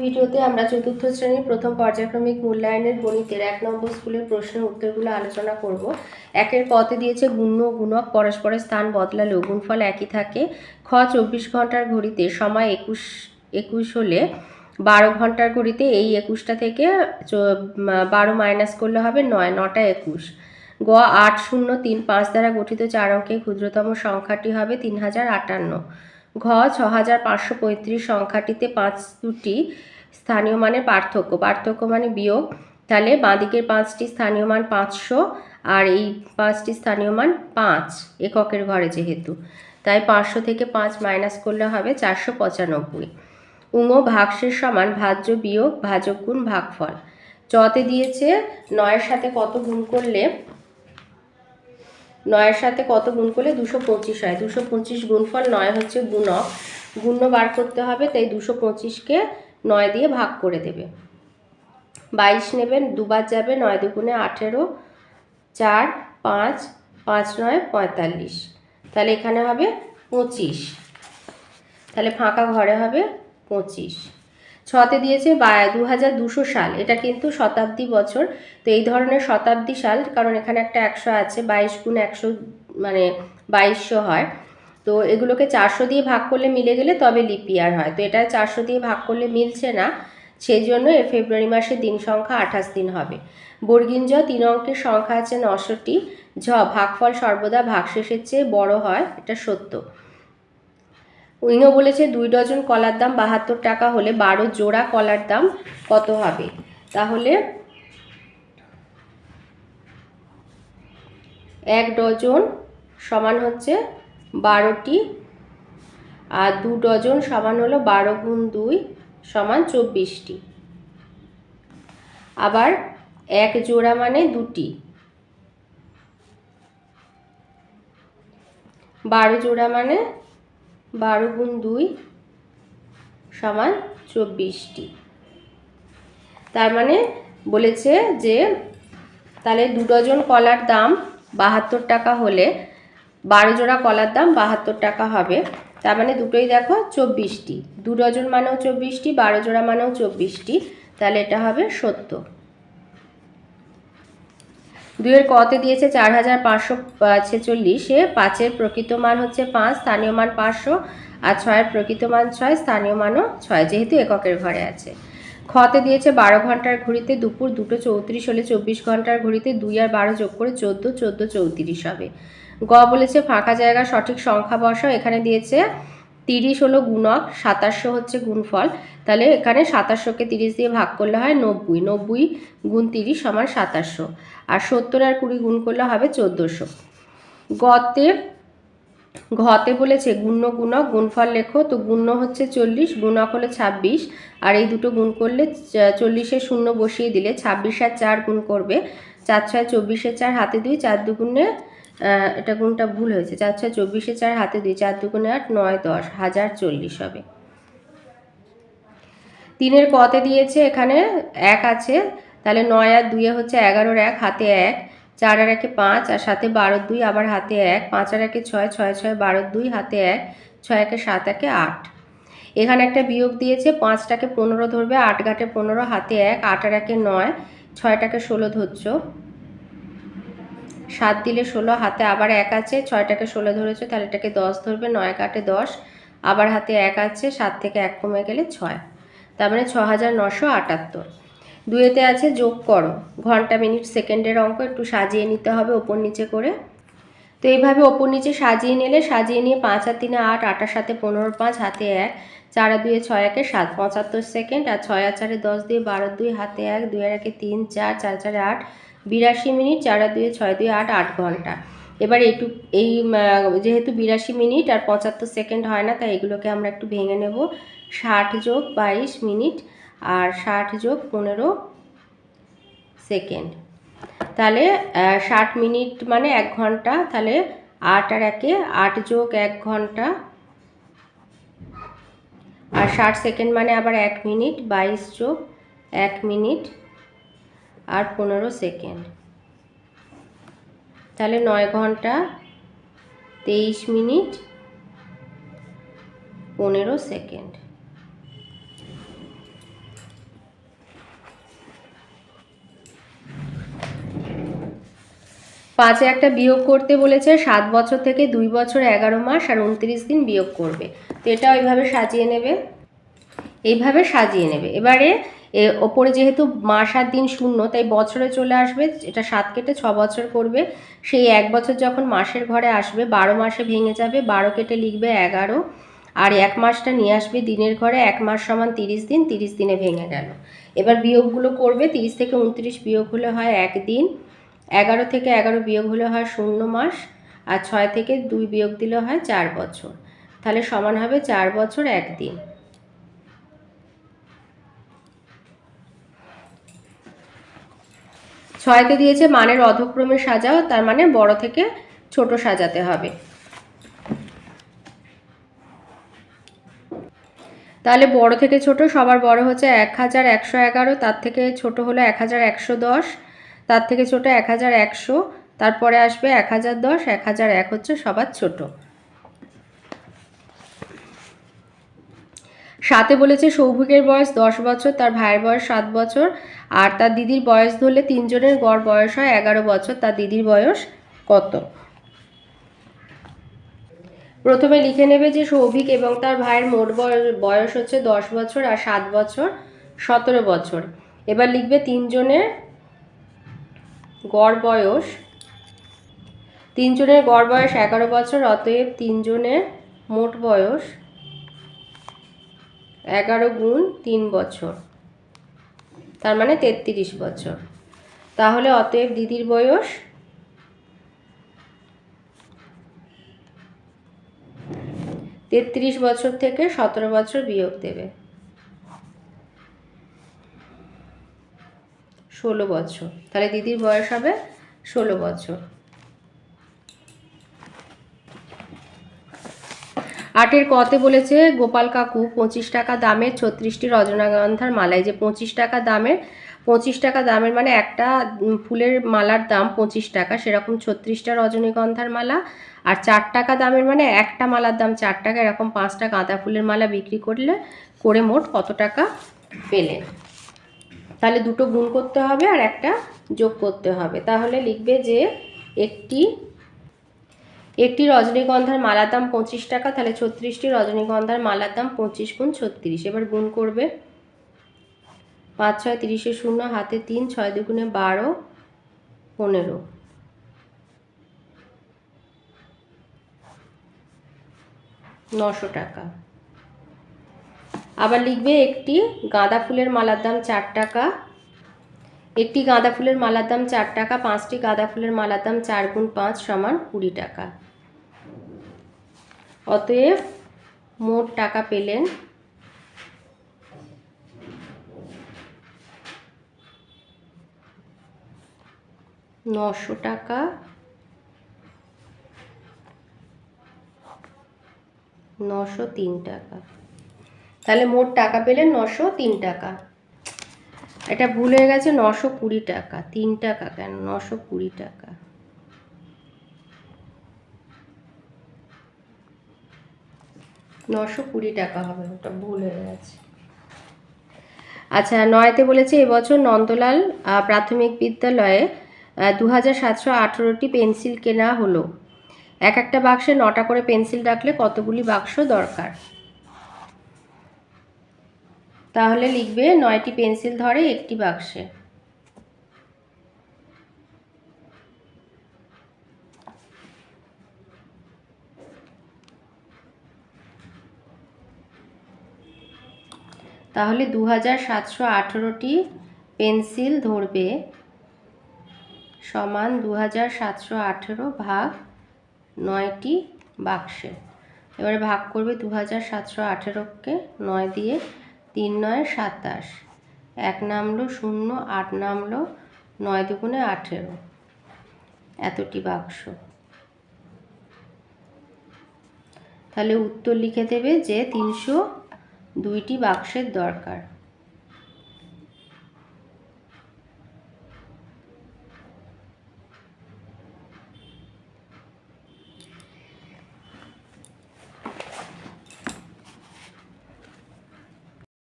ভিডিওতে আমরা চতুর্থ শ্রেণির প্রথম পর্যায়ক্রমিক মূল্যায়নের গণিতের এক নম্বর স্কুলের প্রশ্নের উত্তরগুলো আলোচনা করব। একের পথে দিয়েছে গুণ্য গুণক, পরস্পরের স্থান বদলালেও গুণফল একই থাকে। খ, চব্বিশ ঘণ্টার ঘড়িতে সময় একুশ একুশ হলে বারো ঘণ্টার ঘড়িতে এই একুশটা থেকে বারো মাইনাস করলে হবে নয়, নটা একুশ। গ, আট শূন্য তিন পাঁচ দ্বারা গঠিত চার অঙ্কের ক্ষুদ্রতম সংখ্যাটি হবে তিন হাজার আটান্ন। ঘ ছ হাজার পাঁচশো পঁয়ত্রিশ সংখ্যাটিতে পাঁচ দুটি স্থানীয় মানের পার্থক্য। পার্থক্য মানে বিয়োগ। তাহলে বাঁদিকের পাঁচটি স্থানীয় মান পাঁচশো আর এই পাঁচটি স্থানীয় মান পাঁচ এককের ঘরে যেহেতু। তাই পাঁচশো থেকে পাঁচ মাইনাস করলে হবে চারশো পঁচানব্বই। উঙো ভাগশের সমান ভাজ্য বিয়োগ ভাজক গুণ ভাগফল চতে দিয়েছে নয়ের সাথে কত গুণ করলে নয়ের সাথে কত গুণ করলে দুশো পঁচিশ হয়? দুশো পঁচিশ গুণফল নয় হচ্ছে গুণক। গুণ্য বার করতে হবে, তাই দুশো পঁচিশকে নয় দিয়ে ভাগ করে দেবে। বাইশ নেবেন, দুবার যাবে নয় দুগুণে আঠেরো, চার, পাঁচ পাঁচ নয়, পঁয়তাল্লিশ। তাহলে এখানে হবে পঁচিশ। তাহলে ফাঁকা ঘরে হবে পঁচিশ। ছতে দিয়েছে বা দু হাজার দুশো সাল। এটা কিন্তু শতাব্দী বছর। তো এই ধরনের শতাব্দী সাল, কারণ এখানে একটা একশো আছে, বাইশ গুণ একশো মানে বাইশশো হয়। তো এগুলোকে চারশো দিয়ে ভাগ করলে মিলে গেলে তবে লিপিয়ার হয়। তো এটা চারশো দিয়ে ভাগ করলে মিলছে না। সেই জন্য এ ফেব্রুয়ারি মাসের দিন সংখ্যা আঠাশ দিন হবে। বর্গিন জ তিন অঙ্কের সংখ্যা আছে নশোটি। ঝ, ভাগফল সর্বদা ভাগশেষের চেয়ে বড় হয়, এটা সত্য। উইনো বলেছে দুই ডজন কলার দাম বাহাত্তর টাকা হলে বারো জোড়া কলার দাম কত হবে? তাহলে এক ডজন সমান হচ্ছে বারোটি আর দু ডজন সমান হলো বারো গুণ দুই সমান চব্বিশটি। আবার এক জোড়া মানে দুটি। বারো জোড়া মানে বারো গুণ দুই সমান চব্বিশটি। তার মানে বলেছে যে তাহলে দু ডজন কলার দাম বাহাত্তর টাকা হলে বারো জোড়া কলার দাম বাহাত্তর টাকা হবে। তার মানে দুটোই দেখো চব্বিশটি। দু ডজন মানেও চব্বিশটি, বারো জোড়া মানেও চব্বিশটি। তাহলে এটা হবে সত্তর। দুইয়ের কতে দিয়েছে চার হাজার পাঁচশো ছেচল্লিশে। পাঁচের প্রকৃত মান হচ্ছে পাঁচ, স্থানীয় মান পাঁচশো, আর ছয়ের প্রকৃত মান ছয়, স্থানীয় মানও ছয়, যেহেতু এককের ঘরে আছে। খতে দিয়েছে বারো ঘণ্টার ঘড়িতে দুপুর দুটো চৌত্রিশ হলে চব্বিশ ঘণ্টার ঘড়িতে দুই আর বারো যোগ করে চোদ্দ চোদ্দ চৌত্রিশ হবে। গ বলেছে ফাঁকা জায়গা, সঠিক সংখ্যা বসাও এখানে দিয়েছে তিরিশ হলো গুণক, সাতাশশো হচ্ছে গুণফল। তাহলে এখানে সাতাশশোকে তিরিশ দিয়ে ভাগ করলে হয় নব্বই নব্বই গুণ তিরিশ সমান সাতাশশো। আর সত্তর আর কুড়ি গুণ করলে হবে চোদ্দোশো। গতে, ঘতে বলেছে গুণ্য গুণক, গুণফল লেখো, তো গুণ্য হচ্ছে চল্লিশ, গুণক হলো ছাব্বিশ, আর এই দুটো গুণ করলে চল্লিশে শূন্য বসিয়ে দিলে ছাব্বিশ আর চার গুণ করবে। চার ছয় চব্বিশে চার হাতে দুই চার দুগুণে এটা গুণটা ভুল হয়েছে। চার ছয় চব্বিশে চার হাতে দুই চার দুগুণে আট, নয় দশ, হাজার চল্লিশ হবে। তিনের কতে দিয়েছে এখানে এক আছে তাহলে নয় আর দুইয়ে হচ্ছে এগারোর এক, হাতে এক, চার আর একে পাঁচ, আর সাথে বারোর দুই, আবার হাতে এক, পাঁচ আর একে ছয় ছয় ছয় বারোর দুই, হাতে এক, ছয় একে সাত, একে আট। এখানে একটা বিয়োগ দিয়েছে, পাঁচটাকে পনেরো ধরবে, আট ঘাটে পনেরো, হাতে এক, আট আর একে নয়, ছয়টাকে ষোলো ধরছ। সাত দিলে ষোলো, হাতে আবার এক আছে, ছয়টাকে ষোলো ধরেছো, তাহলে এটাকে দশ ধরবে, নয় কাটে দশ, আবার হাতে এক আছে, সাত থেকে এক কমে গেলে ছয়। তার মানে ছ হাজার নশো আটাত্তর। দুয়েতে আছে যোগ করো। ঘণ্টা মিনিট সেকেন্ডের অঙ্ক, একটু সাজিয়ে নিতে হবে ওপর নিচে করে। তো এইভাবে ওপর নিচে সাজিয়ে নিলে, সাজিয়ে নিয়ে পাঁচ আর তিনে আট আটার সাথে পনেরো, পাঁচ হাতে এক, চার দুয়ে ছয় একে সাত, পঁচাত্তর সেকেন্ড, আর ছয় আর চারে দশ দিয়ে বারো দুই, হাতে এক, দুই আর একে তিন, চার চার চারে আট, বিরাশি মিনিট, চার দুয়ে ছয় দুই আট আট ঘণ্টা। এবার এইটু, এই যেহেতু বিরাশি মিনিট আর পঁচাত্তর সেকেন্ড হয় না, তাই এগুলোকে আমরা একটু ভেঙে নেব। ষাট যোগ বাইশ মিনিট আর ষাট যোগ পনেরো সেকেন্ড। তাহলে ষাট মিনিট মানে এক ঘণ্টা, তাহলে আট আর একে আট যোগ এক ঘণ্টা। আর ষাট সেকেন্ড মানে আবার এক মিনিট, বাইশ যোগ এক মিনিট আর পনেরো সেকেন্ড। তাহলে নয় ঘণ্টা, তেইশ মিনিট, পনেরো সেকেন্ড। পাঁচে একটা বিয়োগ করতে বলেছে, সাত বছর থেকে দুই বছর এগারো মাস আর উনত্রিশ দিন বিয়োগ করবে। তো এটা ওইভাবে সাজিয়ে নেবে। এইভাবে সাজিয়ে নেবে। এবারে এ, ওপরে যেহেতু মাস আর দিন শূন্য, তাই বছরে চলে আসবে, এটা সাত কেটে ছ বছর করবে। সেই এক বছর যখন মাসের ঘরে আসবে, বারো মাসে ভেঙে যাবে, বারো কেটে লিখবে এগারো। আর এক মাসটা নিয়ে আসবে দিনের ঘরে, এক মাস সমান তিরিশ দিন, তিরিশ দিনে ভেঙে গেল। এবার বিয়োগগুলো করবে, তিরিশ থেকে উনত্রিশ বিয়োগ হলে হয় একদিন এগারো থেকে এগারো বিয়োগ হলে হয় শূন্য মাস, আর ছয় থেকে দুই বিয়োগ দিলে হয় চার বছর। তাহলে সমান হবে চার বছর একদিন ছয়তে দিয়েছে মানের অধক্রমে সাজাও, তার মানে বড় থেকে ছোট সাজাতে হবে। তাহলে বড় থেকে ছোট সবার বড় হচ্ছে এক হাজার একশো এগারো, তার থেকে ছোট হলো এক হাজার একশো দশ। তার থেকে ছোট এক হাজার একশো, তারপরে আসবে এক হাজার দশ, এক হাজার এক হচ্ছে সবার ছোট। সাথে বলেছে সৌভিকের বয়স দশ বছর, তার ভাইয়ের বয়স সাত বছর, আর তার দিদির বয়স ধরলে তিনজনের গড় বয়স হয় এগারো বছর, তার দিদির বয়স কত? প্রথমে লিখে নেবে যে সৌভিক এবং তার ভাইয়ের মোট বয়- বয়স হচ্ছে দশ বছর আর সাত বছর, সতেরো বছর। এবার লিখবে তিনজনের গড় বয়স? তিনজনের গড় বয়স এগারো বছর, অতএব তিনজনের মোট বয়স এগারো গুণ তিন বছর। তার মানে তেত্রিশ বছর। তাহলে অতএব দিদির বয়স? তেত্রিশ বছর থেকে সতেরো বছর বিয়োগ দেবে। ষোলো বছর। তাহলে দিদির বয়স হবে ষোলো বছর। আটের কতে বলেছে, গোপাল কাকু, পঁচিশ টাকা দামের ছত্রিশটি রজনীগন্ধার মালায় যে পঁচিশ টাকা দামের, পঁচিশ টাকা দামের মানে একটা ফুলের মালার দাম পঁচিশ টাকা, সেরকম ছত্রিশটা রজনীগন্ধার মালা। আর চার টাকা দামের মানে একটা মালার দাম চার টাকা, এরকম পাঁচটা গাঁদা ফুলের মালা বিক্রি করলে, করে মোট কত টাকা পেলেন? তাহলে দুটো গুণ করতে হবে আর একটা যোগ করতে হবে। তাহলে লিখবে যে একটি একটি রজনীগন্ধার মালার দাম পঁচিশ টাকা, তাহলে ছত্রিশটি রজনীগন্ধার মালার দাম পঁচিশ গুণ ছত্রিশ। এবার গুণ করবে। পাঁচ ছয় তিরিশে শূন্য, হাতে তিন, ছয় দুগুণে বারো, পনেরো। নশো টাকা। আবার লিখবে একটি গাঁদা ফুলের মালার দাম চার টাকা। একটি গাঁদা ফুলের মালার দাম চার টাকা, পাঁচটি গাঁদা ফুলের মালার দাম চার গুণ পাঁচ সমান কুড়ি টাকা। অতএব মোট টাকা পেলেন নশো টাকা। নশো তিন টাকা। তাহলে মোট টাকা পেলেন নশো তিন টাকা। এটা ভুল হয়ে গেছে, নশো কুড়ি টাকা। তিন টাকা কেন? নশো কুড়ি টাকা। নশো কুড়ি টাকা হবে, ওটা ভুল হয়ে গেছে। আচ্ছা নয়তে বলেছে, এবছর নন্দলাল প্রাথমিক বিদ্যালয়ে দু হাজার সাতশো আঠেরোটি পেন্সিল কেনা হলো। এক একটা বাক্সে নটা করে পেন্সিল রাখলে কতগুলি বাক্স দরকার? তাহলে লিখবে নয়টি পেন্সিল ধরে একটি বাক্সে। তাহলে দু হাজার সাতশো আঠেরোটি পেন্সিল ধরবে সমান দু হাজার সাতশো আঠেরো ভাগ নয়টি বাক্সে। এবারে ভাগ করবে দু হাজার সাতশো আঠেরোকে নয় দিয়ে তিন নয় সাতাশ। এক নামলো শূন্য, আট নামলো নয় দুগুণে আঠেরো। এতটি বাক্স। তাহলে উত্তর লিখে দেবে যে তিনশো দুইটি বাক্সের দরকার।